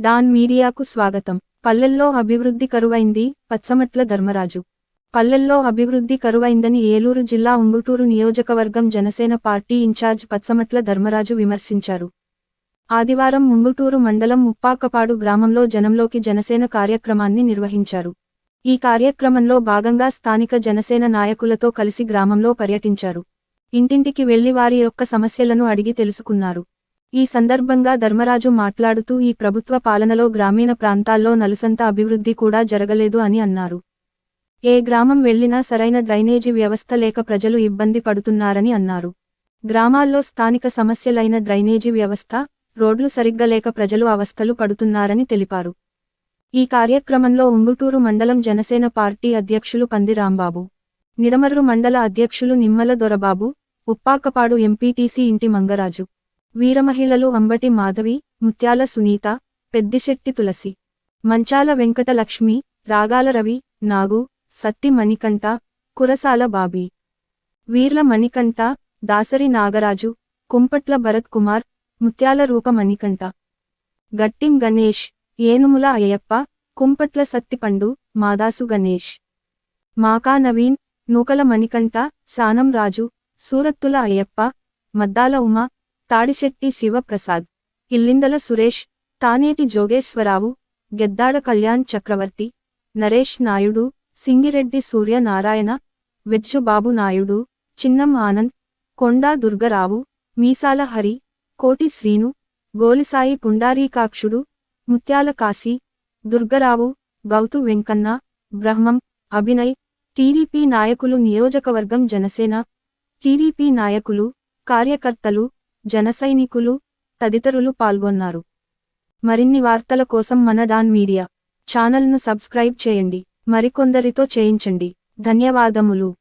Don మీడియాకు స్వాగతం. పల్లెల్లో అభివృద్ధి కరువైంది పచ్చమట్ల ధర్మరాజు. పల్లెల్లో అభివృద్ధి కరువైందని ఏలూరు జిల్లా ఉంగుటూరు నియోజకవర్గం జనసేన పార్టీ ఇన్ఛార్జ్ పచ్చమట్ల ధర్మరాజు విమర్శించారు. ఆదివారం ముంగుటూరు మండలం ముప్పాకపాడు గ్రామంలో జనంలోకి జనసేన కార్యక్రమాన్ని నిర్వహించారు. ఈ కార్యక్రమంలో భాగంగా స్థానిక జనసేన నాయకులతో కలిసి గ్రామంలో పర్యటించారు. ఇంటింటికి వెళ్ళి వారి యొక్క సమస్యలను అడిగి తెలుసుకున్నారు. ఈ సందర్భంగా ధర్మరాజు మాట్లాడుతూ ఈ ప్రభుత్వ పాలనలో గ్రామీణ ప్రాంతాల్లో నలుసంత అభివృద్ధి కూడా జరగలేదు అని అన్నారు. ఏ గ్రామం వెళ్ళినా సరైన డ్రైనేజీ వ్యవస్థ లేక ప్రజలు ఇబ్బంది పడుతున్నారని అన్నారు. గ్రామాల్లో స్థానిక సమస్యలైన డ్రైనేజీ వ్యవస్థ రోడ్లు సరిగ్గా లేక ప్రజలు అవస్థలు పడుతున్నారని తెలిపారు. ఈ కార్యక్రమంలో ఉంగుటూరు మండలం జనసేన పార్టీ అధ్యక్షులు పంది రాంబాబు నిడమర్రు మండల అధ్యక్షులు నిమ్మల దొరబాబు ఉప్పాకపాడు ఎంపీటీసీ ఇంటి మంగరాజు. వీరమహిళలు అంబటి మాధవి ముత్యాల సునీత పెద్దిశెట్టి తులసి మంచాల వెంకట లక్ష్మి రాగాల రవి నాగు సత్తి మణికంఠ కురసాల బాబీ వీర్ల మణికంఠ దాసరి నాగరాజు కుంపట్ల భరత్ కుమార్ ముత్యాల రూప మణికంఠ. గట్టిం గణేష్ ఏనుముల అయ్యప్ప కుంపట్ల సత్తిపండు మాదాసు గణేష్. మాకా నవీన్ నూకల మణికంఠ శానం రాజు సూరత్తుల అయ్యప్ప మద్దాల ఉమ తాడిశెట్టి శివప్రసాద్ ఇల్లిందల సురేష్ తానేటి జోగేశ్వరావు గెద్దాడ కళ్యాణ్ చక్రవర్తి నరేష్ నాయుడు సింగిరెడ్డి సూర్య నారాయణ నాయుడు చిన్నం ఆనంద్ కొండా దుర్గరావు మీసాల హరి కోటి శ్రీను గోలిసాయి పుండారీకాక్షుడు ముత్యాల కాశీ దుర్గరావు గౌతు వెంకన్న బ్రహ్మం అభినయ్ టీడీపీ నాయకులు నియోజకవర్గం జనసేన టీడీపీ నాయకులు కార్యకర్తలు జనసైనికులు తదితరులు పాల్గొన్నారు. మరిన్ని వార్తల కోసం మన డాన్ మీడియా ఛానల్ను సబ్స్క్రైబ్ చేయండి. మరికొందరితో చేయించండి. ధన్యవాదములు.